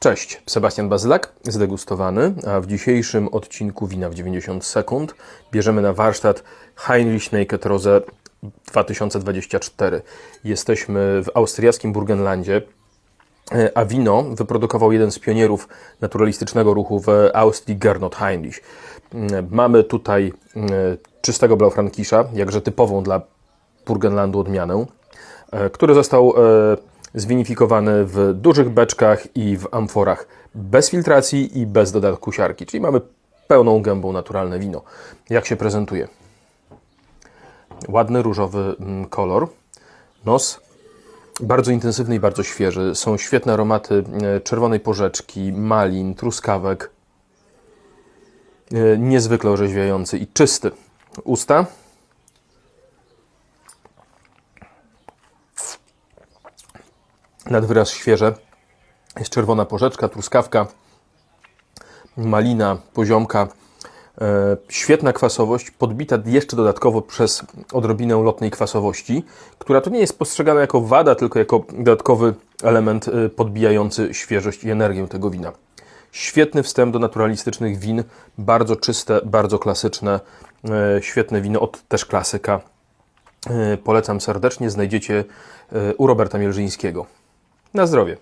Cześć, Sebastian Bazylak, zdegustowany, a w dzisiejszym odcinku Wina w 90 sekund bierzemy na warsztat Heinrich Naked Rose 2024. Jesteśmy w austriackim Burgenlandzie, e, a wino wyprodukował jeden z pionierów naturalistycznego ruchu w Austrii, Gernot Heinrich. Mm, Mamy tutaj mm, czystego Blaufrankisza, jakże typową dla Burgenlandu odmianę, e, który został e, zwinifikowany w dużych beczkach i w amforach bez filtracji i bez dodatku siarki, czyli mamy pełną gębą naturalne wino. Jak się prezentuje? Ładny różowy mm, kolor, nos bardzo intensywny i bardzo świeży. Są świetne aromaty e, czerwonej porzeczki, malin, truskawek. E, Niezwykle orzeźwiający i czysty. Usta nad wyraz świeże. Jest czerwona porzeczka, truskawka, malina, poziomka. E, świetna kwasowość, podbita jeszcze dodatkowo przez odrobinę lotnej kwasowości, która to nie jest postrzegana jako wada, tylko jako dodatkowy element e, podbijający świeżość i energię tego wina. Świetny wstęp do naturalistycznych win, bardzo czyste, bardzo klasyczne, e, świetne wino od też klasyka. Polecam serdecznie, znajdziecie u Roberta Mielżyńskiego. Na zdrowie.